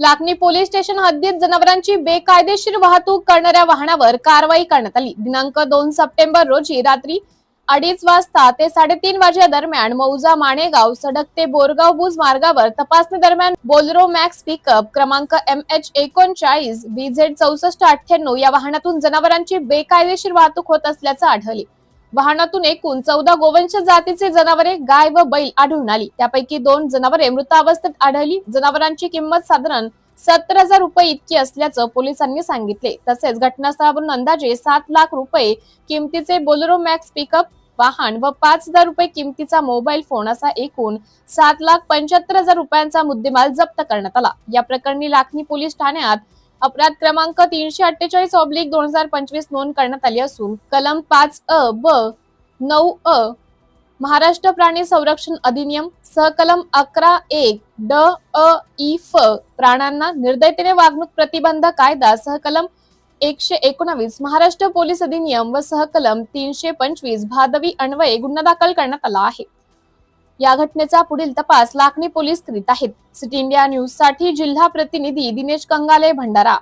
Lakhani police station हद्दीत जनावरांची बेकायदेशीर वाहतूक करणाऱ्या वाहनावर कारवाई करण्यात आली. दिनांक दोन सप्टेंबर रोजी रात्री अडीच वाजता ते साडेतीन वाजेच्या दरम्यान मौजा माणेगाव सडक ते बोरगाव बुज मार्गावर तपासणी दरम्यान बोलरो मॅक्स पिकअप क्रमांक एम एच एकोणचाळीस बीझेड चौसष्ट अठ्ठ्याण्णव या वाहनातून जनावरांची बेकायदेशीर वाहतूक होत असल्याचं आढळले. वाहनातून एकूण चौदा गोवंश जातीचे जनावरे गाय व बैल आढळून आली. त्यापैकी दोन जनावरे मृतावस्थेत आढळली. जनावरांची किंमत साधारण सत्तर हजार रुपये इतकी असल्याचं पोलिसांनी सांगितले. तसेच घटनास्थळावरून अंदाजे सात लाख रुपये किमतीचे बोलेरो मॅक्स पिकअप वाहन व पाच हजार रुपये किमतीचा मोबाईल फोन असा एकूण सात लाख पंच्याहत्तर हजार रुपयांचा मुद्देमाल जप्त करण्यात आला. या प्रकरणी लाखनी पोलीस ठाण्यात अपराध क्रमांक तीनशे अठ्ठेचाळीस ऑब्लिक दोन हजार पंचवीस नोंद करण्यात आली असून कलम पाच अ ब नऊ अ महाराष्ट्र प्राणी संरक्षण अधिनियम सहकलम अकरा एक ड अ ई फ प्राण्यांना निर्दयतेने वागणूक प्रतिबंध कायदा सहकलम एकशे एकोणावीस महाराष्ट्र पोलीस अधिनियम व सहकलम तीनशे पंचवीस भादवी अन्वये गुन्हा दाखल करण्यात आला आहे. या घटनेचा पुढील तपास लाखनी पोलीस करीत आहेत. सिटी इंडिया न्यूजसाठी जिल्हा प्रतिनिधी दिनेश कंगाले भंडारा.